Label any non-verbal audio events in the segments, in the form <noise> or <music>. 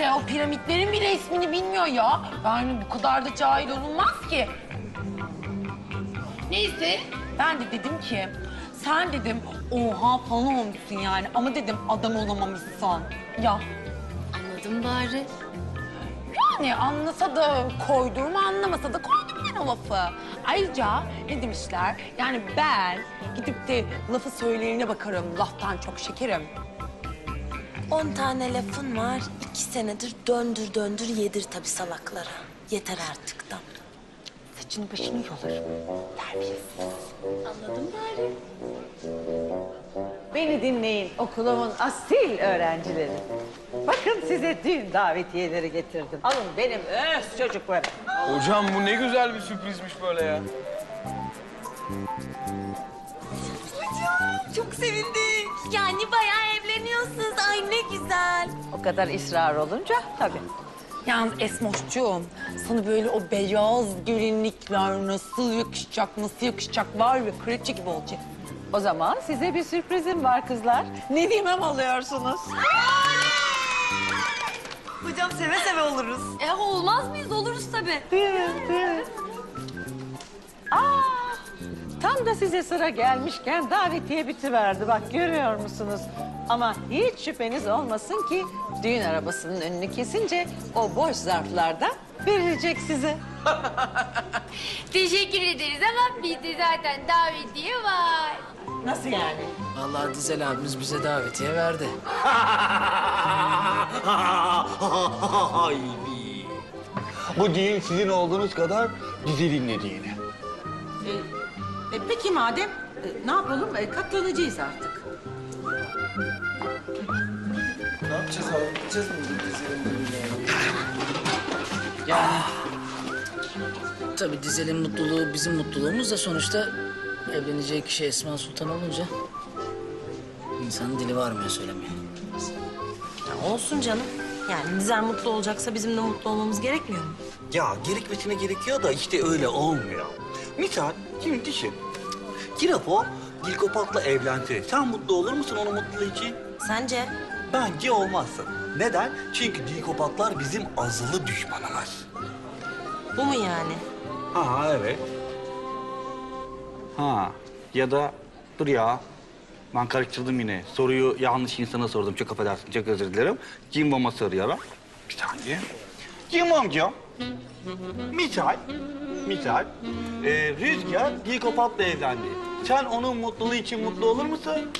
işte o piramitlerin bile ismini bilmiyor ya. Yani bu kadar da cahil olunmaz ki. Neyse ben de dedim ki sen dedim oha falan olmuşsun yani ama dedim adam olamamışsın. Ya Anladım bari. yani anlasa da koydum anlamasa da koydum ben o lafı. Ayrıca ne demişler yani ben gidip de lafı söyleyene bakarım laftan çok şekerim. On tane lafın var. iki senedir döndür döndür yedir tabii salaklara. Yeter artık da. Saçını başını yolarım. Terbiyesiz. Anladım bari. Beni dinleyin okulumun asil öğrencileri. Bakın size düğün davetiyeleri getirdim. Alın benim öz çocuklarım. Hocam bu ne güzel bir sürprizmiş böyle ya. Çok sevindik. Yani bayağı kadar ısrar olunca tabii. Yalnız Esmoşcuğum, sana böyle o beyaz gelinlikler nasıl yakışacak, nasıl yakışacak var ya kraliçe gibi olacak. O zaman size bir sürprizim var kızlar. Ne diyemem alıyorsunuz? Hocam seve seve oluruz. E olmaz mıyız? Oluruz tabii. Evet, evet. Aa, tam da size sıra gelmişken davetiye bitiverdi. Bak görüyor musunuz? Ama hiç şüpheniz olmasın ki düğün arabasının önünü kesince o boş zarflardan verilecek size. <laughs> Teşekkür ederiz ama bizde zaten davetiye var. Nasıl yani? Vallahi Dizel abimiz bize davetiye verdi. <laughs> Ay bi. Bu düğün sizin olduğunuz kadar Dizel'in de düğünü. E, peki madem e, ne yapalım? E, katlanacağız artık. Yapacağız abi? Gideceğiz mi düğünlerine? Yani tabii Dizel'in mutluluğu bizim mutluluğumuz da sonuçta evleneceği kişi Esma Sultan olunca insanın dili varmıyor söylemeye. Olsun canım. Yani Nizel mutlu olacaksa bizim de mutlu olmamız gerekmiyor mu? Ya gerekmesine gerekiyor da işte öyle olmuyor. Misal şimdi düşün. Kirapo Dilkopat'la evlendi. Sen mutlu olur musun onun mutluluğu için? Sence? Bence olmazsın. Neden? Çünkü Dilkopatlar bizim azılı düşmanımız. Bu mu yani? Ha evet. Ha ya da dur ya. Ben karıştırdım yine. Soruyu yanlış insana sordum. Çok affedersin, çok özür dilerim. Cimbom'a soruyorum. Bir saniye. Cimbomcuğum. Misal, misal. E, Rüzgar Dilkopat'la evlendi. Sen onun mutluluğu için mutlu olur musun?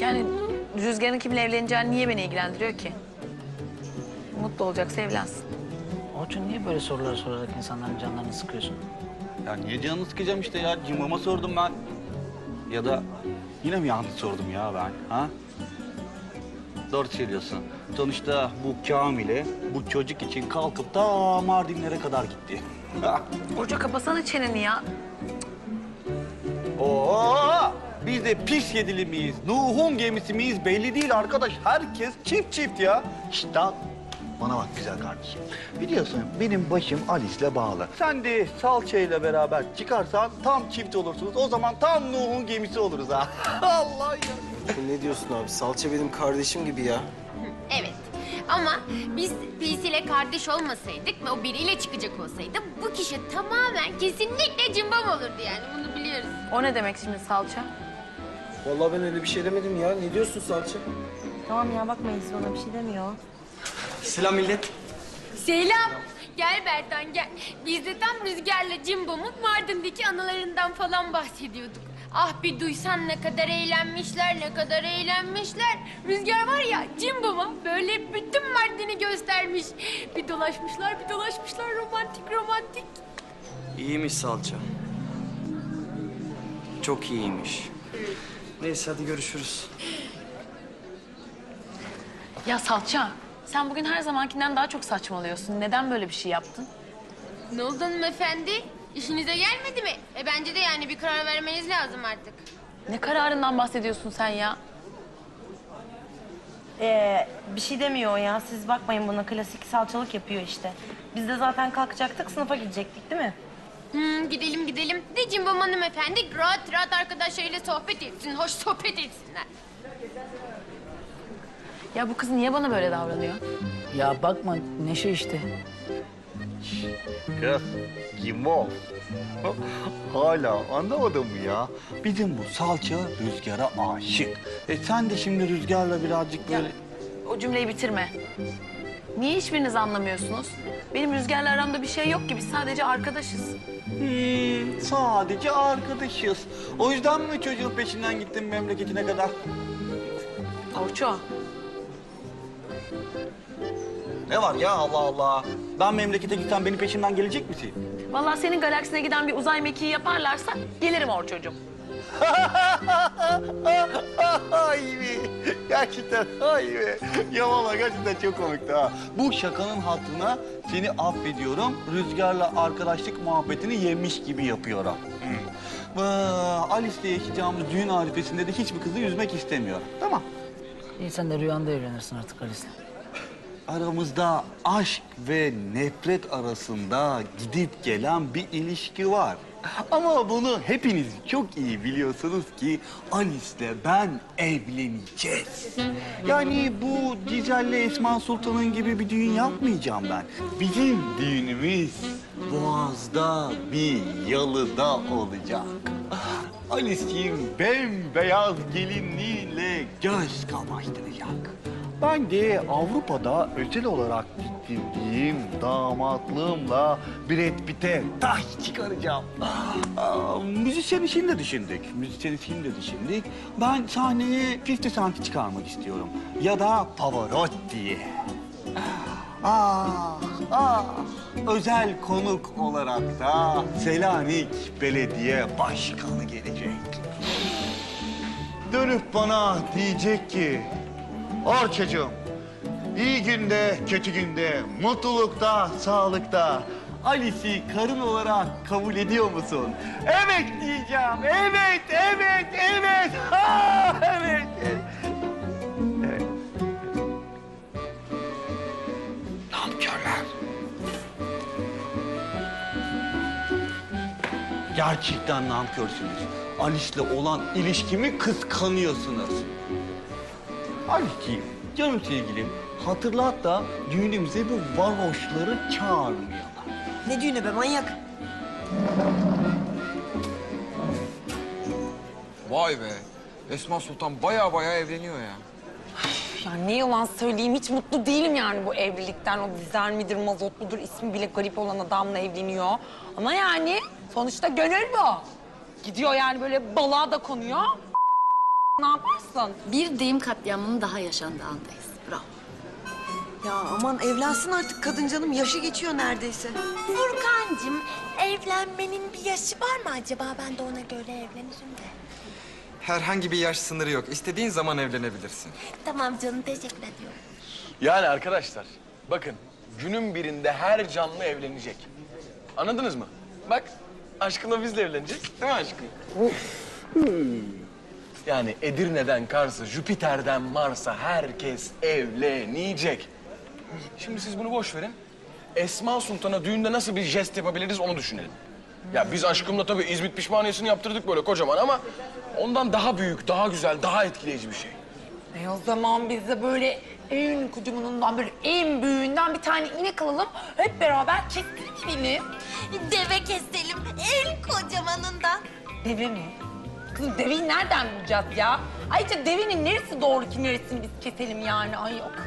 Yani Rüzgar'ın kimle evleneceğini niye beni ilgilendiriyor ki? Mutlu olacaksa evlensin. Orçun niye böyle sorular sorarak insanların canlarını sıkıyorsun? Ya niye canını sıkacağım işte ya? Cimbom'a sordum ben. Ya da yine mi yanlış sordum ya ben? Ha? Doğru söylüyorsun. Sonuçta bu Kamil'e bu çocuk için kalkıp ta Mardinlere kadar gitti. <laughs> Burcu kapasana çeneni ya. Oo! Biz de pis yedili miyiz? Nuh'un gemisi miyiz? Belli değil arkadaş. Herkes çift çift ya. İşte bana bak güzel kardeşim. Biliyorsun benim başım Alice'le bağlı. Sen de salçayla beraber çıkarsan tam çift olursunuz. O zaman tam Nuh'un gemisi oluruz ha. <laughs> Allah ya. Ne diyorsun abi? Salça benim kardeşim gibi ya. Evet. Ama biz birisiyle kardeş olmasaydık ve o biriyle çıkacak olsaydı bu kişi tamamen kesinlikle cimbom olurdu yani bunu biliyoruz. O ne demek şimdi salça? Vallahi ben öyle bir şey demedim ya. Ne diyorsun salça? Tamam ya bakmayın siz ona bir şey demiyor. Selam millet. Selam. Gel Bertan gel. Biz de tam Rüzgar'la Cimbom'un Mardin'deki anılarından falan bahsediyorduk. Ah bir duysan ne kadar eğlenmişler, ne kadar eğlenmişler. Rüzgar var ya Cimbom'a böyle bütün Mardin'i göstermiş. Bir dolaşmışlar, bir dolaşmışlar romantik romantik. İyiymiş salça. Çok iyiymiş. Neyse hadi görüşürüz. Ya salça, sen bugün her zamankinden daha çok saçmalıyorsun. Neden böyle bir şey yaptın? Ne oldu hanımefendi? İşinize gelmedi mi? E bence de yani bir karar vermeniz lazım artık. Ne kararından bahsediyorsun sen ya? Ee, bir şey demiyor o ya. Siz bakmayın buna klasik salçalık yapıyor işte. Biz de zaten kalkacaktık sınıfa gidecektik değil mi? Hmm, gidelim gidelim. De Cimbom hanımefendi rahat rahat arkadaşlarıyla sohbet etsin, hoş sohbet etsinler. Ya bu kız niye bana böyle davranıyor? Ya bakma Neşe işte. Kız, Cimbom. Hala anlamadın mı ya? Bizim bu salça rüzgara aşık. E sen de şimdi rüzgarla birazcık böyle... O cümleyi bitirme. Niye hiçbiriniz anlamıyorsunuz? Benim Rüzgar'la aramda bir şey yok ki. Biz sadece arkadaşız. Hmm, sadece arkadaşız. O yüzden mi çocuğun peşinden gittin memleketine kadar? Orço, Ne var ya Allah Allah. Ben memlekete gitsem benim peşimden gelecek misin? vallahi senin galaksine giden bir uzay mekiği yaparlarsa gelirim Orçocuğum. Ay be. Gerçekten ay be. Ya valla gerçekten çok komikti ha. Bu şakanın hatırına seni affediyorum. Rüzgarla arkadaşlık muhabbetini yemiş gibi yapıyorum. Hmm. Aa, Alice'le yaşayacağımız düğün harifesinde de hiçbir kızı üzmek istemiyorum. Tamam. İyi sen de rüyanda evlenirsin artık Alice'le. Aramızda aşk ve nefret arasında gidip gelen bir ilişki var. Ama bunu hepiniz çok iyi biliyorsunuz ki Alice'le ben evleneceğiz. Yani bu Gizel'le Esma Sultan'ın gibi bir düğün yapmayacağım ben. Bizim düğünümüz Boğaz'da bir yalıda olacak. Alice'ciğim bembeyaz gelinliğiyle göz kamaştıracak. Ben de Avrupa'da özel olarak diktirdiğim damatlığımla Brad Pitt'e taş çıkaracağım. Aa, müzisyen işini de düşündük. Müzisyen işini de düşündük. Ben sahneye 50 Cent'i çıkarmak istiyorum. Ya da Pavarotti'yi. Ah, ah. Özel konuk olarak da Selanik Belediye Başkanı gelecek. Dönüp bana diyecek ki... Orçacığım, iyi günde, kötü günde, mutlulukta, sağlıkta... Alice'i karın olarak kabul ediyor musun? Evet diyeceğim. Evet, evet, evet. <laughs> Ha, evet. Evet. Gerçekten namkörsünüz. Alice'le olan ilişkimi kıskanıyorsunuz. Halbuki canım sevgilim hatırlat da düğünümüze bu varoşları çağırmayalım. Ne düğünü be manyak? Vay be. Esma Sultan baya baya evleniyor ya. Ya ne yalan söyleyeyim hiç mutlu değilim yani bu evlilikten. O dizel midir, mazot mudur ismi bile garip olan adamla evleniyor. Ama yani sonuçta gönül bu. Gidiyor yani böyle balığa da konuyor. Ne yaparsın? Bir deyim katliamının daha yaşandığı andayız. Bravo. Ya aman evlensin artık kadın canım. Yaşı geçiyor neredeyse. Furkancığım, evlenmenin bir yaşı var mı acaba? Ben de ona göre evlenirim de. Herhangi bir yaş sınırı yok. İstediğin zaman evlenebilirsin. Tamam canım, teşekkür ediyorum. Yani arkadaşlar bakın günün birinde her canlı evlenecek. Anladınız mı? Bak aşkınla biz de evleneceğiz değil mi aşkım? Yani Edirne'den Kars'a, Jüpiter'den Mars'a herkes evlenecek. Şimdi siz bunu boş verin. Esma Sultan'a düğünde nasıl bir jest yapabiliriz onu düşünelim. Ya biz aşkımla tabii İzmit pişmaniyesini yaptırdık böyle kocaman ama ondan daha büyük, daha güzel, daha etkileyici bir şey. E o zaman biz de böyle en kocamanından böyle en büyüğünden bir tane inek alalım. Hep beraber kestirelim. Deve keselim, en kocamanından. Deve mi? Kızım deveyi nereden bulacağız ya? Ayrıca devenin neresi doğru ki neresini biz keselim yani? Ay akıl.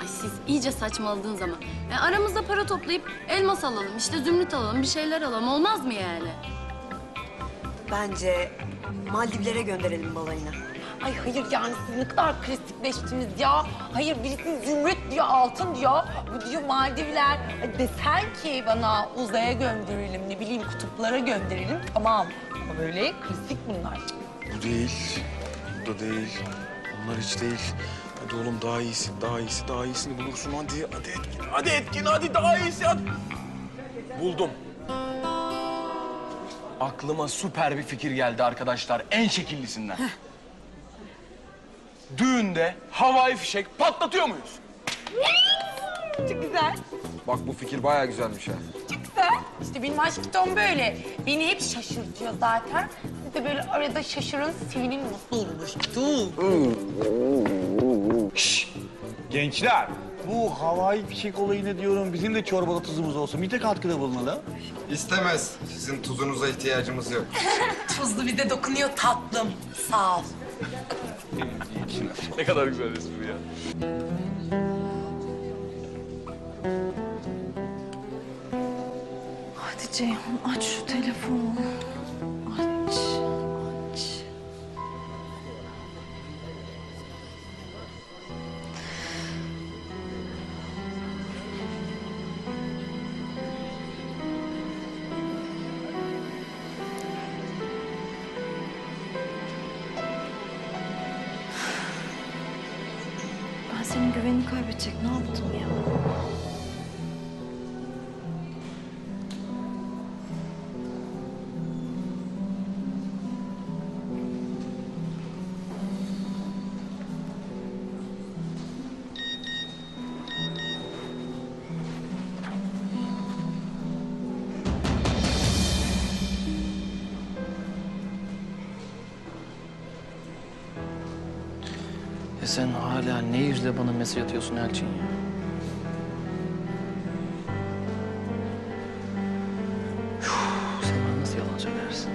Ay siz iyice saçmaladığın zaman. Yani aramızda para toplayıp elmas alalım, işte zümrüt alalım, bir şeyler alalım. Olmaz mı yani? Bence Maldivlere gönderelim balayına. Ay hayır yani siz ne kadar klasikleştiniz ya. Hayır birisi zümrüt diyor, altın diyor. Bu diyor Maldivler. Ay Desen ki bana uzaya gönderelim, ne bileyim kutuplara gönderelim. Tamam. Ama böyle klasik bunlar. Bu değil. Bu da değil. Onlar hiç değil. Hadi oğlum daha iyisi, daha iyisi, daha iyisini bulursun. Hadi, hadi Etkin, hadi Etkin, hadi daha iyisi. Hadi. Buldum. Aklıma süper bir fikir geldi arkadaşlar. En şekillisinden. Düğünde havai fişek patlatıyor muyuz? Çok güzel. Bak bu fikir baya güzelmiş ha. İşte benim aşk Tom böyle. Beni hep şaşırtıyor zaten. Siz de böyle arada şaşırın, sevinin, mutlu olun. Gençler, bu havai fişek olayını diyorum bizim de çorbada tuzumuz olsun. Bir de katkıda bulunalım. İstemez. Sizin tuzunuza ihtiyacımız yok. <laughs> Tuzlu bir de dokunuyor tatlım. Sağ ol. ne kadar güzel espri Ceyhun aç şu telefonu. Aç, aç. Ben senin güvenini kaybedecek ne yaptım ya? Ya sen hala ne yüzle bana mesaj atıyorsun Elçin ya? Üf, sen bana nasıl yalan söylersin?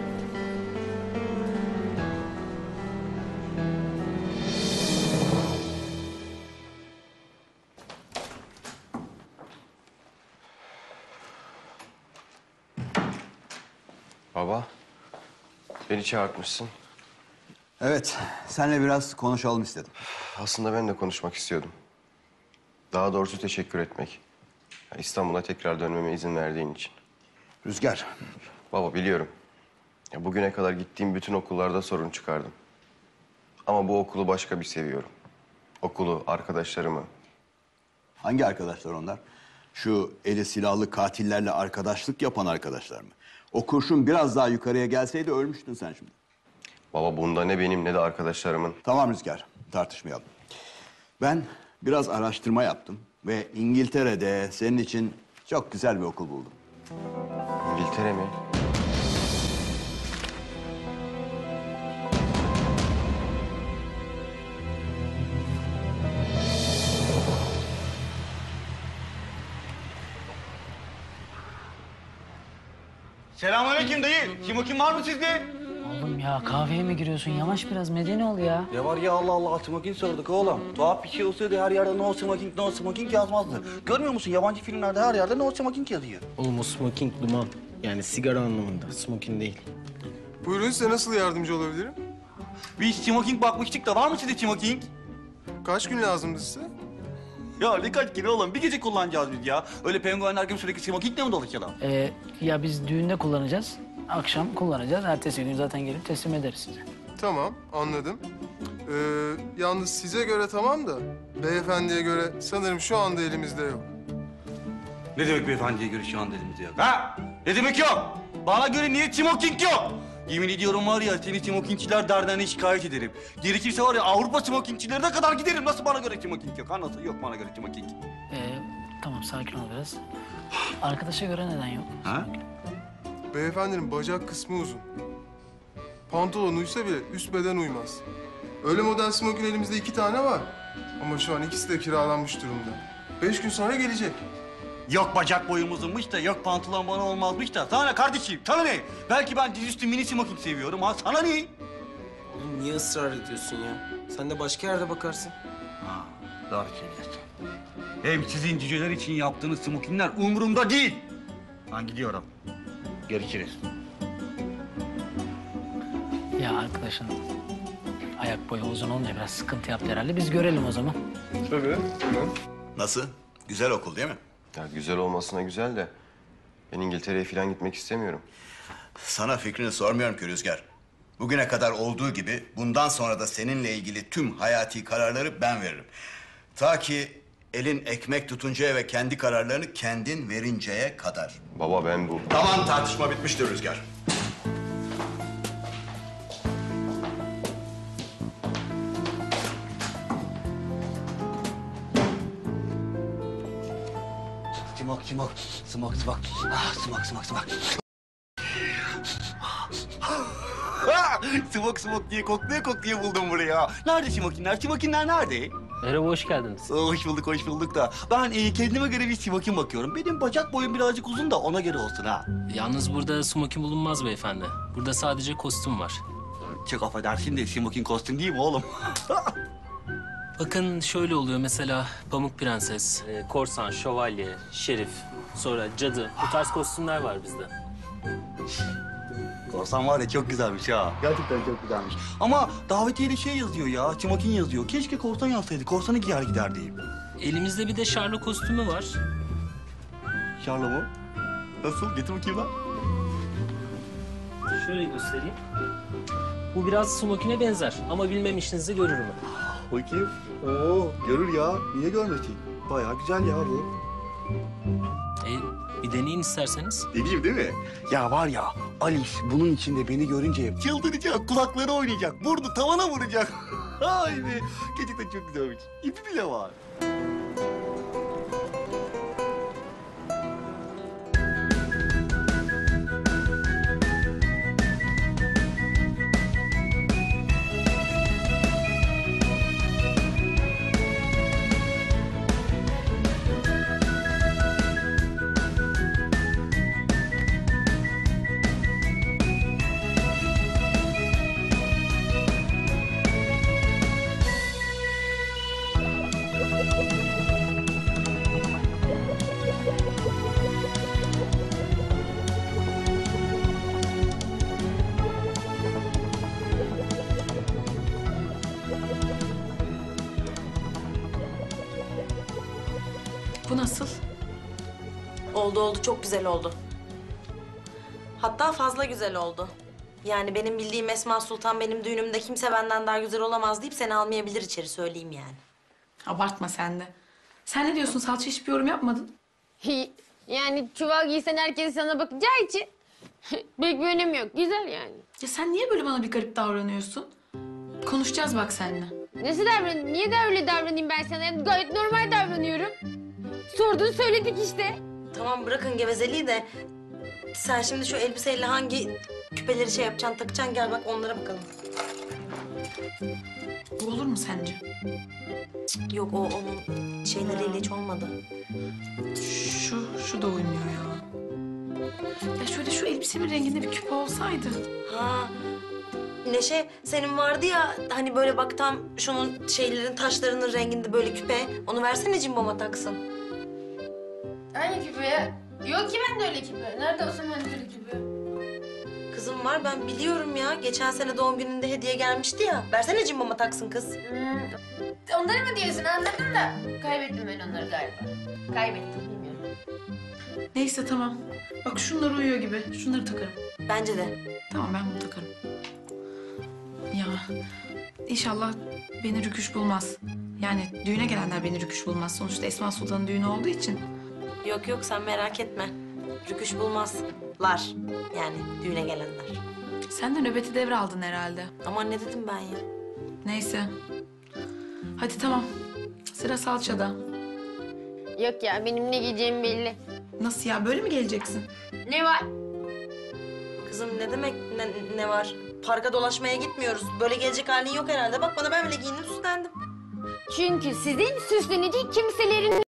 Baba, beni çağırtmışsın. Evet, seninle biraz konuşalım istedim. Aslında ben de konuşmak istiyordum. Daha doğrusu teşekkür etmek. İstanbul'a tekrar dönmeme izin verdiğin için. Rüzgar, Baba biliyorum. Ya bugüne kadar gittiğim bütün okullarda sorun çıkardım. Ama bu okulu başka bir seviyorum. Okulu, arkadaşlarımı. hangi arkadaşlar onlar? Şu eli silahlı katillerle arkadaşlık yapan arkadaşlar mı? O kurşun biraz daha yukarıya gelseydi ölmüştün sen şimdi. Baba bunda ne benim ne de arkadaşlarımın. Tamam Rüzgar, tartışmayalım. Ben biraz araştırma yaptım ve İngiltere'de senin için çok güzel bir okul buldum. İngiltere mi? Selamünaleyküm dayı. Kim o kim var mı sizde? Ya kahveye mi giriyorsun? Yavaş biraz medeni ol ya. Ne var ya Allah Allah smoking sorduk oğlum. Tuhaf bir şey olsaydı her yerde no smoking no smoking yazmazdı. Görmüyor musun yabancı filmlerde her yerde no smoking yazıyor. Oğlum o smoking duman. Yani sigara anlamında. Smoking değil. Buyurun size nasıl yardımcı olabilirim? Biz smoking bakmıştık da var mı sizde smoking? Kaç gün lazımdı size? Ya ne kaç kere oğlum bir gece kullanacağız biz ya. Öyle penguenler gibi sürekli smokingle mi dolaşalım? Ee, ya biz düğünde kullanacağız. Akşam kullanacağız. Ertesi gün zaten gelip teslim ederiz size. Tamam, anladım. Ee, yalnız size göre tamam da beyefendiye göre sanırım şu anda elimizde yok. Ne demek beyefendiye göre şu an elimizde yok? Ha? Ne demek yok? Bana göre niye smoking yok? Yemin ediyorum var ya seni smokingçiler derneğine şikayet ederim. Gerekirse var ya Avrupa smokingçilerine kadar giderim. Nasıl bana göre smoking yok? Ha nasıl yok bana göre smoking? Ee, tamam sakin ol biraz. Arkadaşa göre neden yok? Ha? Beyefendinin bacak kısmı uzun. Pantolon uysa bile üst beden uymaz. Öyle model smokin elimizde iki tane var. Ama şu an ikisi de kiralanmış durumda. Beş gün sonra gelecek. Yok bacak boyum uzunmuş da, yok pantolon bana olmazmış da. Sana ne kardeşim? Sana ne? Belki ben dizüstü mini smoking seviyorum ha. Sana ne? Oğlum niye ısrar ediyorsun ya? Sen de başka yerde bakarsın. Ha, doğru söylüyorsun. Hem sizin cüceler için yaptığınız smokingler umurumda değil. Ben gidiyorum. Görüşürüz. Ya arkadaşın ayak boyu uzun olunca biraz sıkıntı yaptı herhalde. Biz görelim o zaman. Tabii, tamam. Nasıl? Güzel okul değil mi? Ya güzel olmasına güzel de ben İngiltere'ye falan gitmek istemiyorum. Sana fikrini sormuyorum ki Rüzgar. Bugüne kadar olduğu gibi bundan sonra da seninle ilgili tüm hayati kararları ben veririm. Ta ki elin ekmek tutuncaya ve kendi kararlarını kendin verinceye kadar. Baba ben bu. Tamam tartışma bitmiştir Rüzgar. Smok, smok, smok, smok. Ah, smok, smok, smok. Ah, smok, smok diye kokluya kokluya buldum buraya. Nerede smokinler? Smokinler nerede? Merhaba, hoş geldiniz. Hoş bulduk, hoş bulduk da. Ben e, kendime göre bir smokin bakıyorum. Benim bacak boyum birazcık uzun da ona göre olsun ha. Yalnız burada smokin bulunmaz beyefendi. Burada sadece kostüm var. Çok affedersin de smokin kostüm değil mi oğlum? <laughs> Bakın şöyle oluyor mesela Pamuk Prenses, e, Korsan, Şövalye, Şerif, sonra Cadı. Bu tarz kostümler var bizde. Korsan var ya çok güzelmiş ha. Gerçekten çok güzelmiş. Ama davetiyede şey yazıyor ya, smokin yazıyor. Keşke korsan yazsaydı, korsanı giyer giderdi. Elimizde bir de Şarlo kostümü var. Şarlo mu? Nasıl? Getir bakayım lan. Şöyle göstereyim. Bu biraz smokine benzer ama bilmem işinizi görür mü? Bakayım. Oo, görür ya. Niye görmesin? Bayağı güzel ya bu. Deneyin isterseniz. Deneyeyim değil mi? Ya var ya Alice bunun içinde beni görünce çıldıracak, kulakları oynayacak, burnu tavana vuracak. <laughs> Ay be, gerçekten çok güzelmiş. İpi bile var. Oldu oldu çok güzel oldu. Hatta fazla güzel oldu. Yani benim bildiğim Esma Sultan benim düğünümde kimse benden daha güzel olamaz deyip seni almayabilir içeri söyleyeyim yani. Abartma sen de. Sen ne diyorsun? Salça hiçbir yorum yapmadın. Yani çuval giysen herkes sana bakacağı için <laughs> pek bir önemi yok. Güzel yani. Ya sen niye böyle bana bir garip davranıyorsun? Konuşacağız bak seninle. Nasıl davran? Niye de öyle davranayım ben sana? Gayet normal davranıyorum. Sordun söyledik işte. Tamam bırakın gevezeliği de sen şimdi şu elbiseyle hangi küpeleri şey yapacaksın, takacaksın gel bak onlara bakalım. Bu olur mu sence? Cık, Yok o onun şeyleriyle hiç olmadı. Şu, şu da uymuyor ya. Ya şöyle şu elbisemin renginde bir küpe olsaydı. Ha Neşe senin vardı ya hani böyle bak tam şunun şeylerin taşlarının renginde böyle küpe. Onu versene cimboma taksın. Hangi küpe ya? Yok ki bende öyle küpe. Nerede olsun bende öyle küpe? Kızım var ben biliyorum ya. Geçen sene doğum gününde hediye gelmişti ya. Versene cimboma taksın kız. Hmm, onları mı diyorsun anladım da. Kaybettim ben onları galiba. Kaybettim bilmiyorum. Neyse tamam. Bak şunlar uyuyor gibi. Şunları takarım. Bence de. Tamam ben bunu takarım. Ya inşallah beni rüküş bulmaz. Yani düğüne gelenler beni rüküş bulmaz. Sonuçta Esma Sultan'ın düğünü olduğu için. Yok yok sen merak etme. Rüküş bulmazlar. Yani düğüne gelenler. Sen de nöbeti devraldın herhalde. Aman ne dedim ben ya? Neyse. Hadi tamam. Sıra salçada. Yok ya benim ne giyeceğim belli. Nasıl ya böyle mi geleceksin? Ne var? Kızım ne demek ne, ne var? Parka dolaşmaya gitmiyoruz. Böyle gelecek halin yok herhalde. Bak bana ben bile giyindim süslendim. Çünkü sizin süslenecek kimselerin